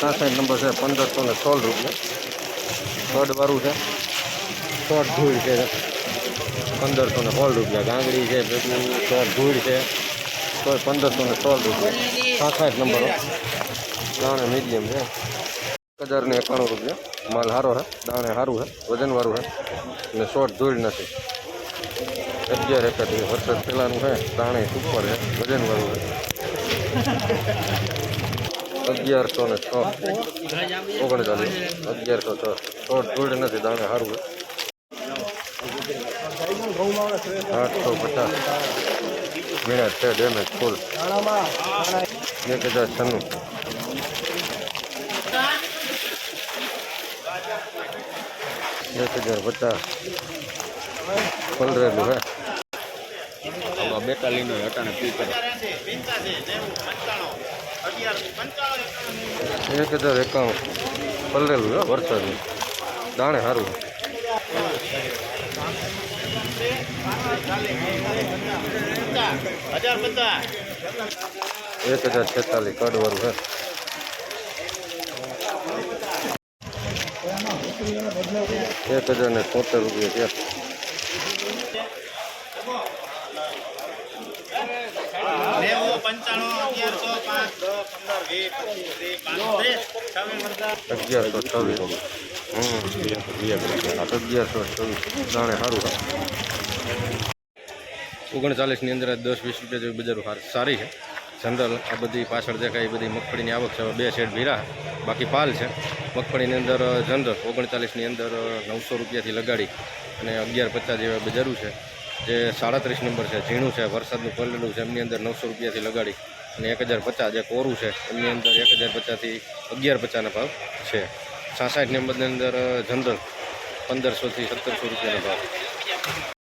સાસઠ number છે પંદરસો ને સોળ રૂપિયા. કડવાળું છે. શોર્ટ ધૂળ છે. પંદરસો ને સોળ રૂપિયા. ગાંગડી છે શોર્ટ ધૂળ છે. તો પંદરસો ને સોળ રૂપિયા. સાસઠ નંબર દાણે મીડિયમ છે. એક હજાર ને એકાણું રૂપિયા. માલ સારો છે. દાણે સારું છે. વજનવાળું છે. અને શોર્ટ ધૂળ નથી. અગિયાર એકાદી વરસાદ પહેલાંનું છે દાણે સુપર છે વજનવાળું છે. અગિયારસો ને છ. ઓગણચાલીસ. અગિયારસો છ. છ ધૂળ નથી દાણે સારું આઠસો પચાસ. વીણા છે ડેમેજ ફૂલ એક હજાર છન્નું. એક હજાર પચાસ. પંદરેલું હે આમાં બેતાલીનો હટાણે પી કરે. એક હજાર એકાણું. પલરેલું હે વરસાદનું દાણે સારું એક હજાર છેતાલીસ કડવાળું હે. એક હજાર ને તોતેર રૂપિયા છે અગિયારસો છવ્વીસ દાણે સારું ઓગણચાલીસની અંદર દસ વીસ રૂપિયા જેવી બજારો હાર- સારી છે. જનરલ આ બધી પાછળ દેખાય એ બધી મગફળીની આવક છે. બે શેડ ભીરા, બાકી પાલ છે. મગફળીની અંદર જનરલ ઓગણચાલીસની અંદર નવસો રૂપિયાથી લગાડી અને અગિયાર પચાસ જેવા બજારું છે. જે સાડત્રીસ નંબર છે, ઝીણું છે, વરસાદનું પડેલું છે, એમની અંદર નવસો રૂપિયાથી લગાડી અને એક હજાર પચાસ જે કોરું છે, એમની અંદર એક હજાર પચાસથી અગિયાર પચાસના ભાવ છે. સાસઠ નંબરની અંદર જનરલ પંદરસોથી સત્તરસો રૂપિયાના ભાવ.